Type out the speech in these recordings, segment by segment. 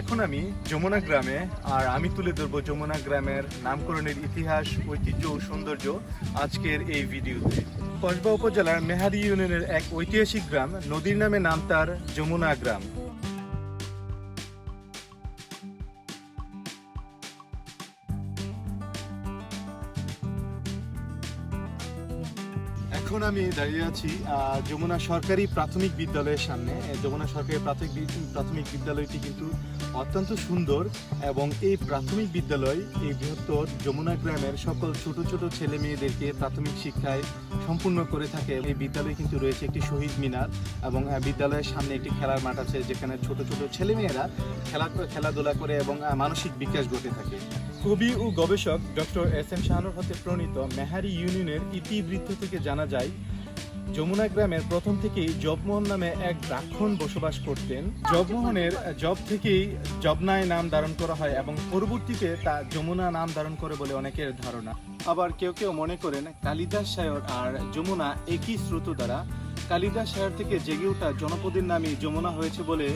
এখন আমি যমুনা গ্রামে, আর আমি তুলে ধরবো যমুনা গ্রামের নামকরণের ইতিহাস, ঐতিহ্য ও সৌন্দর্য আজকের এই ভিডিওতে। কসবা উপজেলার মেহারি ইউনিয়নের এক ঐতিহাসিক গ্রাম, নদীর নামে নাম তার যমুনা গ্রাম। এখন আমি দাঁড়িয়ে আছি যমুনা সরকারি প্রাথমিক বিদ্যালয়ের সামনে। যমুনা সরকারি প্রাথমিক প্রাথমিক বিদ্যালয়টি কিন্তু অত্যন্ত সুন্দর এবং এই প্রাথমিক বিদ্যালয়, এই বৃহত্তর যমুনা গ্রামের সকল ছোট ছোট ছেলে মেয়েদেরকে প্রাথমিক শিক্ষায় সম্পূর্ণ করে থাকে। এই বিদ্যালয়ে কিন্তু রয়েছে একটি শহীদ মিনার এবং বিদ্যালয়ের সামনে একটি খেলার মাঠ আছে যেখানে ছোট ছোট ছেলে মেয়েরা খেলা খেলাধুলা করে এবং মানসিক বিকাশ ঘটে থাকে। কবি ও গবেষক ডক্টর এস এম শাহানুর হতে প্রণীত মেহারি ইউনিয়নের ইতিবৃত্ত থেকে জানা যায় যমুনা গ্রামের প্রথম থেকেই জবমোহন নামে এক ব্রাক্ষণ বসবাস করতেন। জবমোহনের জব থেকেই জবনায় নাম ধারণ করা হয় এবং পরবর্তীতে তা যমুনা নাম ধারণ করে বলে অনেকের ধারণা। আবার কেউ কেউ মনে করেন কালিদাস সায়র আর যমুনা একই স্রোত দ্বারা কালিদাস শহর থেকে জেগে ওঠা জনপদের নামে যমুনা হয়েছে বলে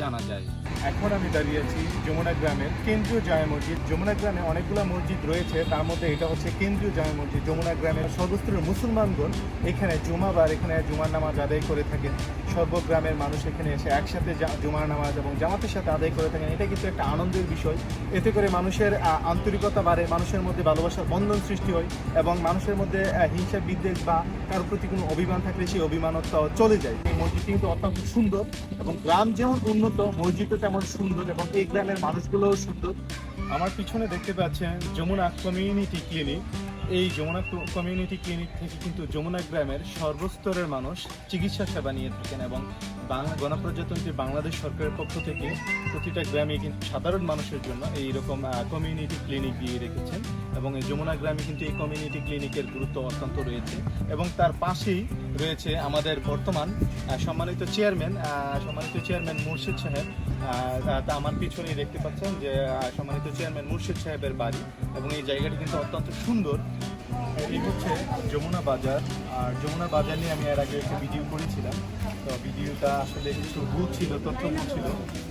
জানা যায়। এখন আমি দাঁড়িয়ে আছি যমুনা গ্রামের কেন্দ্রীয় জামে মসজিদ। যমুনা গ্রামে অনেকগুলো মসজিদ রয়েছে। তার মধ্যে এটা হচ্ছে কেন্দ্রীয় জামে মসজিদ। যমুনা গ্রামের সর্বস্তরের মুসলমানগণ এখানে জুমাবার এখানে জুমার নামাজ আদায় করে থাকেন। সর্বগ্রামের মানুষ এখানে এসে একসাথে জুমার নামাজ এবং জামাতের সাথে আদায় করে থাকেন। এটা কিন্তু একটা আনন্দের বিষয়। এতে করে মানুষের আন্তরিকতা বাড়ে, মানুষের মধ্যে ভালোবাসার বন্ধন সৃষ্টি হয় এবং মানুষের মধ্যে হিংসা বিদ্বেষ বা কারোর প্রতি কোনো অভিমান থাকলে সেই অভিমানতা চলে যায়। এই মসজিদটি কিন্তু অত্যন্ত সুন্দর এবং গ্রাম যেমন উন্নত, মসজিদও তেমন সুন্দর এবং এই গ্রামের মানুষগুলোও সুন্দর। আমার পিছনে দেখতে পাচ্ছেন যমুনা কমিউনিটি ক্লিনিক। এই যমুনা কমিউনিটি ক্লিনিক থেকে কিন্তু যমুনা গ্রামের সর্বস্তরের মানুষ চিকিৎসা সেবা নিয়ে থাকেন এবং বাংলা গণপ্রজাতন্ত্রী বাংলাদেশ সরকারের পক্ষ থেকে প্রতিটা গ্রামে কিন্তু সাধারণ মানুষের জন্য এই রকম কমিউনিটি ক্লিনিক দিয়ে রেখেছেন এবং এই যমুনা গ্রামে কিন্তু এই কমিউনিটি ক্লিনিকের গুরুত্ব অত্যন্ত রয়েছে এবং তার পাশেই রয়েছে আমাদের বর্তমান সম্মানিত চেয়ারম্যান সম্মানিত চেয়ারম্যান মুর্শিদ সাহেব। তা আমার পিছনেই দেখতে পাচ্ছেন যে সম্মানিত চেয়ারম্যান মুর্শিদ সাহেবের বাড়ি এবং এই জায়গাটি কিন্তু অত্যন্ত সুন্দর। এই হচ্ছে যমুনা বাজার। আর যমুনা বাজার নিয়ে আমি এর আগে একটা ভিডিও করেছিলাম। তো ভিডিওটা আসলে কিছু ভুল ছিল, তথ্য ভুল ছিল।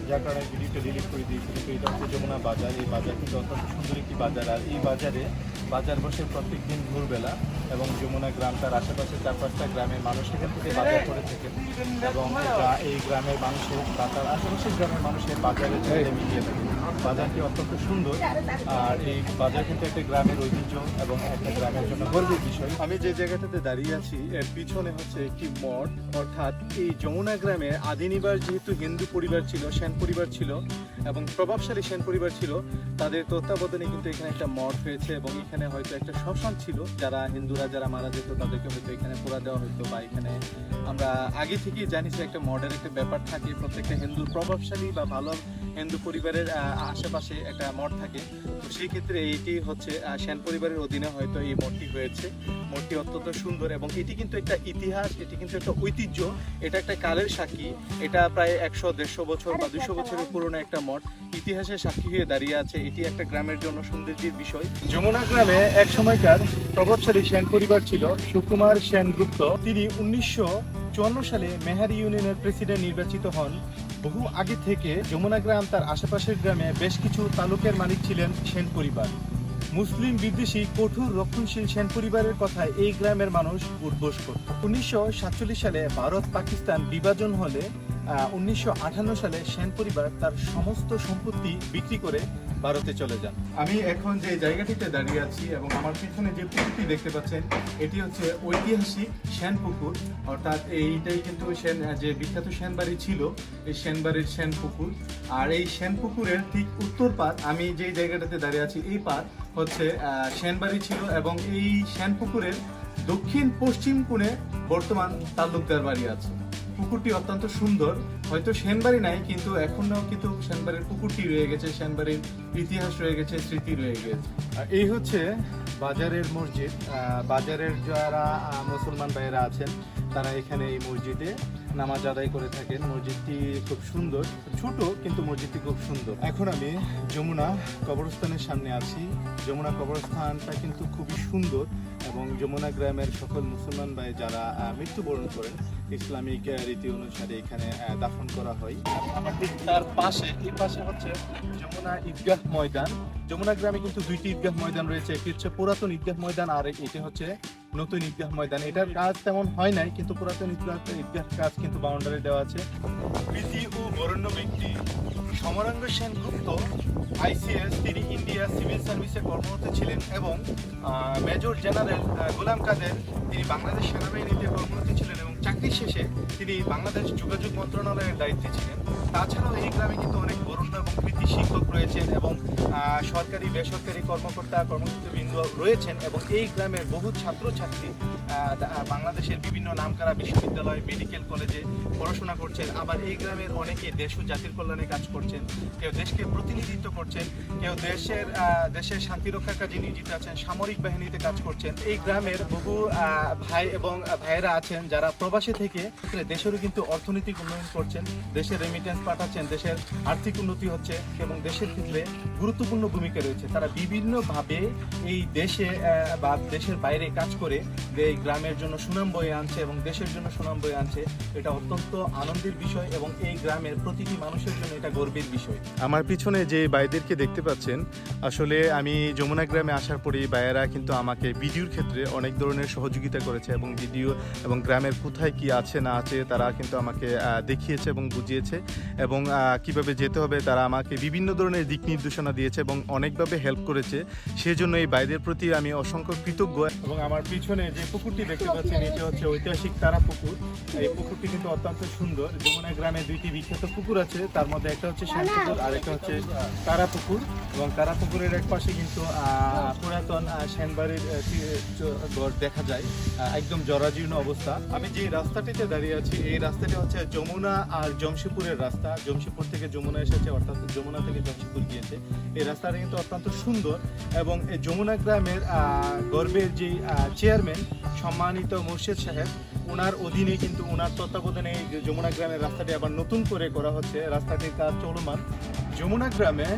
যার কারণে ভিডিওটা ডিলিট করে দিয়েছিল তো এটা হচ্ছে যমুনা বাজার। এই বাজার কিন্তু অত্যন্ত সুন্দর একটি বাজার। আর এই বাজারে বাজার বসে প্রত্যেক দিন ভোরবেলা এবং যমুনা গ্রাম তার আশেপাশে চার পাঁচটা গ্রামের মানুষ এখান থেকে বাজার করে থাকেন এবং এই গ্রামের মানুষের বা তার আশেপাশের গ্রামের মানুষের বাজারে মিলিয়ে থাকে। বাজারটি অত্যন্ত সুন্দর। আর এই বাজার কিন্তু একটা গ্রামের ঐতিহ্য এবং একটা গ্রামের জন্য গর্বের বিষয়। আমি যে জায়গাটাতে দাঁড়িয়ে আছি, এর পিছনে হচ্ছে একটি মঠ। অর্থাৎ এই যমুনা গ্রামে আদি নিবাস যেহেতু হিন্দু পরিবার ছিল, সেন পরিবার ছিল এবং প্রভাবশালী সেন পরিবার ছিল, তাদের তত্ত্বাবধানে কিন্তু এখানে একটা মঠ হয়েছে এবং এখানে হয়তো একটা শ্মশান ছিল। যারা হিন্দুরা যারা মারা যেত, তাদেরকে হয়তো এখানে পোড়া দেওয়া হতো বা এখানে আমরা আগে থেকেই জানি যে একটা মডের একটা ব্যাপার থাকে। প্রত্যেকটা হিন্দুর প্রভাবশালী বা ভালো হিন্দু পরিবারের আশেপাশে একটা মঠ থাকে। তো সেই ক্ষেত্রে এইটি হচ্ছে সেন পরিবারের অধীনে হয়তো এই মঠটি হয়েছে। মঠটি অত্যন্ত সুন্দর এবং এটি কিন্তু একটা ইতিহাস, এটি কিন্তু একটা ঐতিহ্য। এটা একটা কালের সাক্ষী। এটা প্রায় একশো, দেড়শো বছর বা দুশো বছরের পুরনো একটা মঠ। ইতিহাসের সাক্ষী হয়ে দাঁড়িয়ে আছে। এটি একটা গ্রামের জন্য সৌন্দর্যের বিষয়। যমুনা গ্রামে এক সময়কার প্রভাবশালী সেন পরিবার ছিল সুকুমার সেনগুপ্ত। তিনি উনিশশো চুয়ান্ন সালে মেহারি ইউনিয়নের প্রেসিডেন্ট নির্বাচিত হন। বহু আগে থেকে যমুনা গ্রাম তার আশেপাশের গ্রামে বেশ কিছু তালুকের মালিক ছিলেন সেন পরিবার। মুসলিম বিদ্বেষী কঠোর রক্ষণশীল সেন পরিবারের কথা এই গ্রামের মানুষ উদ্বোস করত। উনিশশো সাতচল্লিশ সালে ভারত পাকিস্তান বিভাজন হলে উনিশশো আটান্ন সালে সেন পরিবার তার সমস্ত সম্পত্তি বিক্রি করে ভারতে চলে যান। আমি এখন যে জায়গাটিতে দাঁড়িয়ে আছি এবং আমার পিছনে যে পুকুরটি দেখতে পাচ্ছেন এটি হচ্ছে ঐতিহাসিক সেন পুকুর। অর্থাৎ এইটাই কিন্তু সেন যে বিখ্যাত সেনবাড়ি ছিল এই সেনবাড়ির সেন পুকুর। আর এই সেন পুকুরের ঠিক উত্তর পার আমি যে জায়গাটাতে দাঁড়িয়ে আছি এই পার হচ্ছে আহ, সেনবাড়ি ছিল এবং এই সেন পুকুরের দক্ষিণ পশ্চিম কোণে বর্তমান তালুকদার বাড়ি আছে। পুকুরটি অত্যন্ত সুন্দর। হয়তো সেনবাড়ি নাই, কিন্তু এখনও কিন্তু সেনবাড়ির পুকুরটি রয়ে গেছে, সেনবাড়ির ইতিহাস রয়ে গেছে, স্মৃতি রয়ে গেছে। এই হচ্ছে বাজারের মসজিদ। বাজারের যারা মুসলমান ভাইয়েরা আছেন তারা এখানে এই মসজিদে নামাজ আদায় করে থাকেন। মসজিদটি খুব সুন্দর, ছোট কিন্তু মসজিদটি খুব সুন্দর। এখন আমি যমুনা কবরস্থানের সামনে আছি। যমুনা কবরস্থানটা কিন্তু খুবই সুন্দর এবং যমুনা গ্রামের সকল মুসলমান ভাই যারা মৃত্যুবরণ করেন, ইসলামিক রীতি অনুসারে এখানে দাফন করা হয়। তার পাশে, এই পাশে হচ্ছে যমুনা ঈদগাহ ময়দান। যমুনা গ্রামে কিন্তু দুইটি ঈদগাহ ময়দান রয়েছে। একটি হচ্ছে পুরাতন ঈদগাহ ময়দান আর এটি হচ্ছে নতুন ঈদগাহ ময়দান। এটার কাজ তেমন হয় নাই, কিন্তু পুরাতন ঈদগাহ ঈদগাহ কাজ কিন্তু বাউন্ডারি দেওয়া আছে। প্রীতি ও বরেণ্য ব্যক্তি। সমরাঙ্গ সেনগুপ্ত আইসিএস তিনি ইন্ডিয়া সিভিল সার্ভিসে কর্মরত ছিলেন এবং মেজর জেনারেল গোলাম কাদের তিনি বাংলাদেশ সেনাবাহিনীতে কর্মরত ছিলেন এবং চাকরি শেষে তিনি বাংলাদেশ যোগাযোগ মন্ত্রণালয়ের দায়িত্বে ছিলেন। তাছাড়াও এই গ্রামে কিন্তু অনেক বরণ্য এবং কৃতি শিক্ষক রয়েছেন এবং সরকারি, বেসরকারি কর্মকর্তা, কর্মসূচিবৃন্দ রয়েছেন এবং এই গ্রামের বহু ছাত্রছাত্রী বাংলাদেশের বিভিন্ন নামকরা বিশ্ববিদ্যালয়, মেডিকেল কলেজে পড়াশোনা করছেন। আবার এই গ্রামের অনেকে দেশ ও জাতির কল্যাণে কাজ করছেন। কেউ দেশকে প্রতিনিধিত্ব করছেন, কেউ দেশের দেশের শান্তি রক্ষার কাজে নিয়োজিত আছেন, সামরিক বাহিনীতে কাজ করছেন। এই গ্রামের বহু ভাই এবং ভাইয়েরা আছেন যারা প্রবাসী থেকে দেশেরও কিন্তু অর্থনৈতিক উন্নয়ন করছেন, দেশের রেমিটেন্স পাঠাচ্ছেন, দেশের আর্থিক উন্নতি হচ্ছে এবং দেশের ক্ষেত্রে গুরুত্বপূর্ণ ভূমিকা রয়েছে। তারা বিভিন্নভাবে এই দেশে বা দেশের বাইরে কাজ করে এই গ্রামের জন্য সুনাম বয়ে আনছে এবং দেশের জন্য সুনাম বয়ে আনছে, এটা অত্যন্ত আনন্দের বিষয় এবং এই গ্রামের প্রতিটি মানুষের জন্য এটা গর্বের বিষয়। আমার পিছনে যে ভাইদেরকে দেখতে পাচ্ছেন, আসলে আমি যমুনা গ্রামে আসার পরে ভাইয়েরা কিন্তু আমাকে ভিডিওর ক্ষেত্রে অনেক ধরনের সহযোগিতা করেছে এবং ভিডিও এবং গ্রামের কোথায় কি আছে, না আছে, তারা কিন্তু আমাকে দেখিয়েছে এবং বুঝিয়েছে এবং কীভাবে যেতে হবে, তারা আমাকে বিভিন্ন ধরনের দিক নির্দেশনা দিয়েছে। এবং অনেকভাবে হেল্প করেছে সেজন্য এই ভাইদের প্রতি আমি অসংখ্য কৃতজ্ঞ। এবং আমার পিছনে যে পুকুরটি দেখতে পাচ্ছেন এটি হচ্ছে ঐতিহাসিক তারা পুকুর। এই পুকুরটি কিন্তু অত্যন্ত সুন্দর। যমুনা গ্রামে দুইটি বিখ্যাত পুকুর আছে। তার মধ্যে একটা হচ্ছে শ্যাম পুকুর আর একটা হচ্ছে তারা পুকুর। এবং তারা পুকুরের এক পাশে কিন্তু পুরাতন আহ, ঘর দেখা যায়। একদম জরাজীর্ণ অবস্থা। আমি যে রাস্তাটিতে দাঁড়িয়ে আছি এই রাস্তাটি হচ্ছে যমুনা আর জমশিপুরের রাস্তা। জমশিপুর থেকে যমুনা এসেছে অর্থাৎ যমুনা থেকে জমশিপুর গিয়েছে। রাস্তাটা কিন্তু অত্যন্ত সুন্দর এবং এই যমুনা গ্রামের গর্বের যে চেয়ারম্যান সম্মানিত মুর্শেদ সাহেব ওনার অধীনে কিন্তু ওনার তত্ত্বাবধানে এই যমুনা গ্রামের রাস্তাটি আবার নতুন করে করা হচ্ছে। রাস্তাটির কাজ চলমান। যমুনা গ্রামে,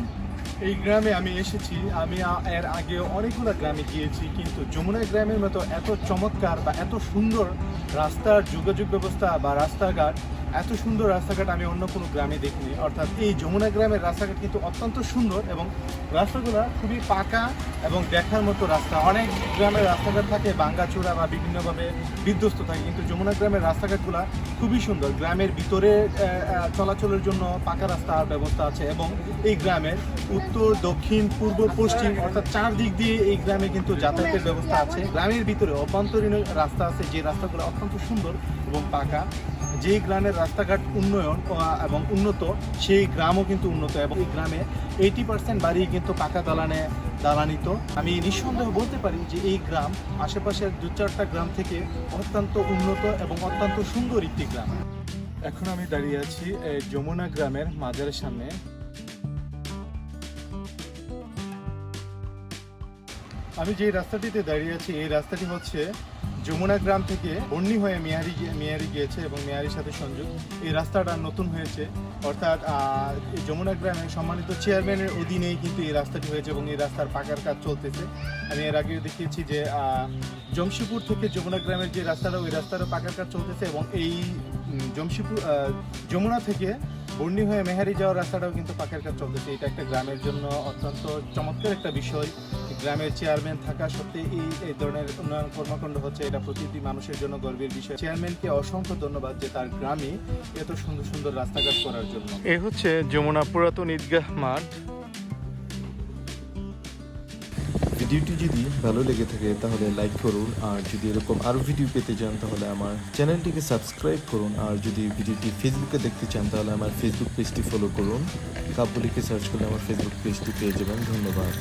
এই গ্রামে আমি এসেছি। আমি এর আগে অনেকগুলো গ্রামে গিয়েছি, কিন্তু যমুনা গ্রামের মতো এত চমৎকার বা এত সুন্দর রাস্তার যোগাযোগ ব্যবস্থা বা রাস্তাঘাট এত সুন্দর রাস্তাঘাট আমি অন্য কোনো গ্রামে দেখিনি। অর্থাৎ এই যমুনা গ্রামের রাস্তাঘাট কিন্তু অত্যন্ত সুন্দর এবং রাস্তাগুলো খুবই পাকা এবং দেখার মতো রাস্তা। অনেক গ্রামের রাস্তাঘাট থাকে ভাঙ্গাচোরা বা বিভিন্নভাবে বিধ্বস্ত থাকে, কিন্তু যমুনা গ্রামের রাস্তাঘাটগুলো খুবই সুন্দর। গ্রামের ভিতরে চলাচলের জন্য পাকা রাস্তার ব্যবস্থা আছে এবং এই গ্রামের উত্তর, দক্ষিণ, পূর্ব, পশ্চিম অর্থাৎ চার দিক দিয়ে এই গ্রামে কিন্তু যাতায়াতের ব্যবস্থা আছে। গ্রামের ভিতরে অভ্যন্তরীণ রাস্তা আছে, যে রাস্তাগুলো অত্যন্ত সুন্দর এবং পাকা। যেই গ্রামের রাস্তাঘাট উন্নয়ন এবং উন্নত, সেই গ্রামও কিন্তু উন্নত এবং এই গ্রামে এইটি পার্সেন্ট বাড়ি কিন্তু পাকা দালানে দালানিত। আমি নিঃসন্দেহ বলতে পারি যে এই গ্রাম আশেপাশের দু চারটা গ্রাম থেকে অত্যন্ত উন্নত এবং অত্যন্ত সুন্দর একটি গ্রাম। এখন আমি দাঁড়িয়ে আছি যমুনা গ্রামের মাজারের সামনে। আমি যে রাস্তাটিতে দাঁড়িয়ে আছি, এই রাস্তাটি হচ্ছে যমুনা গ্রাম থেকে বন্নি হয়ে মেয়ারি মেয়ারি গিয়েছে এবং মেয়ারির সাথে সংযোগ এই রাস্তাটা নতুন হয়েছে। অর্থাৎ যমুনা গ্রামে সম্মানিত চেয়ারম্যানের অধীনেই কিন্তু এই রাস্তাটি হয়েছে এবং এই রাস্তার পাকার কাজ চলতেছে। আমি এর আগেও দেখিয়েছি যে জমশিপুর থেকে যমুনা গ্রামের যে রাস্তাটা, ওই রাস্তারও পাকার কাজ চলতেছে এবং এই জমশিপুর যমুনা থেকে বন্নি হয়ে মেহারি যাওয়ার রাস্তাটাও কিন্তু পাকার কাজ চলতেছে। এটা একটা গ্রামের জন্য অত্যন্ত চমৎকার একটা বিষয়। গ্রামের চেয়ারম্যান থাকা সত্ত্বে এই এই ধরনের উন্নয়ন কর্মকাণ্ড হচ্ছে এটা প্রতিটি মানুষের জন্য গর্বের বিষয়। চেয়ারম্যানকে অসংখ্য ধন্যবাদ যে তার গ্রামে এত সুন্দর সুন্দর রাস্তাঘাট করার জন্য। এ হচ্ছে যমুনা পুরাতন ঈদগাহ মাঠ। ভিডিওটি যদি ভালো লেগে থাকে তাহলে লাইক করুন আর যদি এরকম আরও ভিডিও পেতে চান তাহলে আমার চ্যানেলটিকে সাবস্ক্রাইব করুন আর যদি ভিডিওটি ফেসবুকে দেখতে চান তাহলে আমার ফেসবুক পেজটি ফলো করুন। লিখে সার্চ করলে আমার ফেসবুক পেজটি পেয়ে যাবেন। ধন্যবাদ।